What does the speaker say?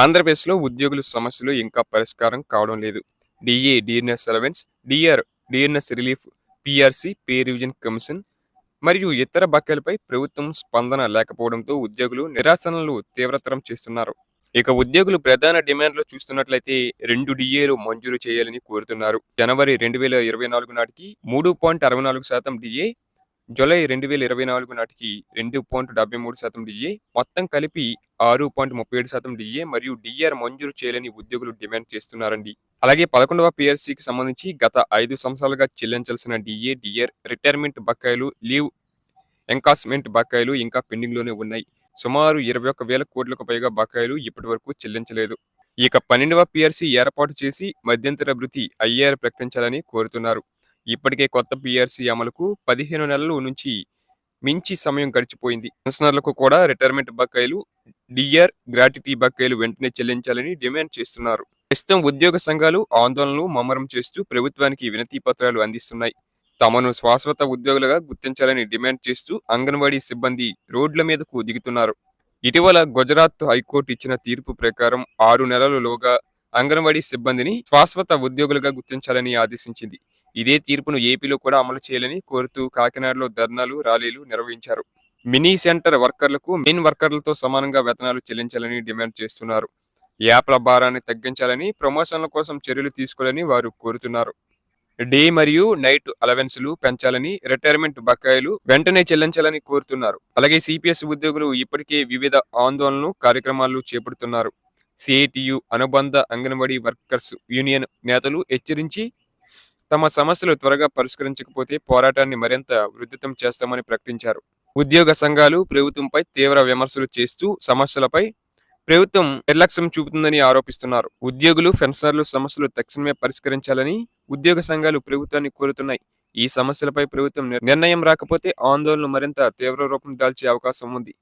ఆంధ్రప్రదేశ్లో ఉద్యోగుల సమస్యలు ఇంకా పరిష్కారం కావడం లేదు. DA DNS allowance DR DNS relief PRC pay revision commission మరియు ఇతర బకాయిలపై ప్రభుత్వం స్పందన లేకపోవడంతో ఉద్యోగులు నిరాశనలు తీవ్రతరం చేస్తున్నారు. ఇక ఉద్యోగులు ప్రధాన డిమాండ్లు చూస్తున్నట్లయితే రెండు డిఏలు మంజూరు చేయాలని కోరుతున్నారు. జనవరి రెండు వేల ఇరవై నాలుగు నాటికి మూడు పాయింట్ అరవై నాలుగు శాతం డిఏ జూలై రెండు వేల ఇరవై నాలుగు నాటికి రెండు పాయింట్ డెబ్బై మూడు శాతం డిఏ మొత్తం కలిపి ఆరు పాయింట్ ముప్పై ఏడు శాతం డిఏ మరియు డిఆర్ మంజూరు చేయాలని ఉద్యోగులు డిమాండ్ చేస్తున్నారండి. అలాగే పదకొండవ పిఆర్సీకి సంబంధించి గత ఐదు సంవత్సరాలుగా చెల్లించాల్సిన డిఏ డిఆర్ రిటైర్మెంట్ బకాయిలు లీవ్ ఎంకాస్మెంట్ బకాయిలు ఇంకా పెండింగ్లోనే ఉన్నాయి. సుమారు ఇరవై ఒక్క వేల కోట్లకు పైగా బకాయిలు ఇప్పటి వరకు చెల్లించలేదు. ఇక పన్నెండవ పిఆర్సీ ఏర్పాటు చేసి మధ్యంతర భృతి ఐఆర్ ప్రకటించాలని కోరుతున్నారు. ఇప్పటికే కొత్త పిఆర్సీ అమలుకు పదిహేను నెలల నుంచి మించి సమయం గడిచిపోయింది. పెన్షనర్లకు కూడా రిటైర్మెంట్ బకాయిలు డిఆర్ గ్రాట్యుటీ బకాయిలు వెంటనే చెల్లించాలని డిమాండ్ చేస్తున్నారు. ప్రస్తుతం ఉద్యోగ సంఘాలు ఆందోళనలు ముమ్మరం చేస్తూ ప్రభుత్వానికి వినతి పత్రాలు అందిస్తున్నాయి. తమను శాశ్వత ఉద్యోగులుగా గుర్తించాలని డిమాండ్ చేస్తూ అంగన్వాడీ సిబ్బంది రోడ్ల మీదకు దిగుతున్నారు. ఇటీవల గుజరాత్ హైకోర్టు ఇచ్చిన తీర్పు ప్రకారం ఆరు నెలలలోగా అంగన్వాడీ సిబ్బందిని శాశ్వత ఉద్యోగులుగా గుర్తించాలని ఆదేశించింది. ఇదే తీర్పును ఏపీలో కూడా అమలు చేయాలని కోరుతూ కాకినాడలో ధర్నాలు ర్యాలీలు నిర్వహించారు. మినీ సెంటర్ వర్కర్లకు మెయిన్ వర్కర్లతో సమానంగా వేతనాలు చెల్లించాలని డిమాండ్ చేస్తున్నారు. యాప్ల భారాన్ని తగ్గించాలని ప్రమోషన్ల కోసం చర్యలు తీసుకోవాలని వారు కోరుతున్నారు. డే మరియు నైట్ అలవెన్స్లు పెంచాలని రిటైర్మెంట్ బకాయిలు వెంటనే చెల్లించాలని కోరుతున్నారు. అలాగే సిపిఎస్ ఉద్యోగులు ఇప్పటికే వివిధ ఆందోళనలు కార్యక్రమాలు చేపడుతున్నారు. సిఐటియు అనుబంధ అంగన్వాడీ వర్కర్స్ యూనియన్ నేతలు హెచ్చరించి తమ సమస్యలు త్వరగా పరిష్కరించకపోతే పోరాటాన్ని మరింత వృద్ధితం చేస్తామని ప్రకటించారు. ఉద్యోగ సంఘాలు ప్రభుత్వంపై తీవ్ర విమర్శలు చేస్తూ సమస్యలపై ప్రభుత్వం నిర్లక్ష్యం చూపుతుందని ఆరోపిస్తున్నారు. ఉద్యోగులు పెన్షనర్లు సమస్యలు తక్షణమే పరిష్కరించాలని ఉద్యోగ సంఘాలు ప్రభుత్వాన్ని కోరుతున్నాయి. ఈ సమస్యలపై ప్రభుత్వం నిర్ణయం రాకపోతే ఆందోళనలు మరింత తీవ్ర రూపం దాల్చే అవకాశం ఉంది.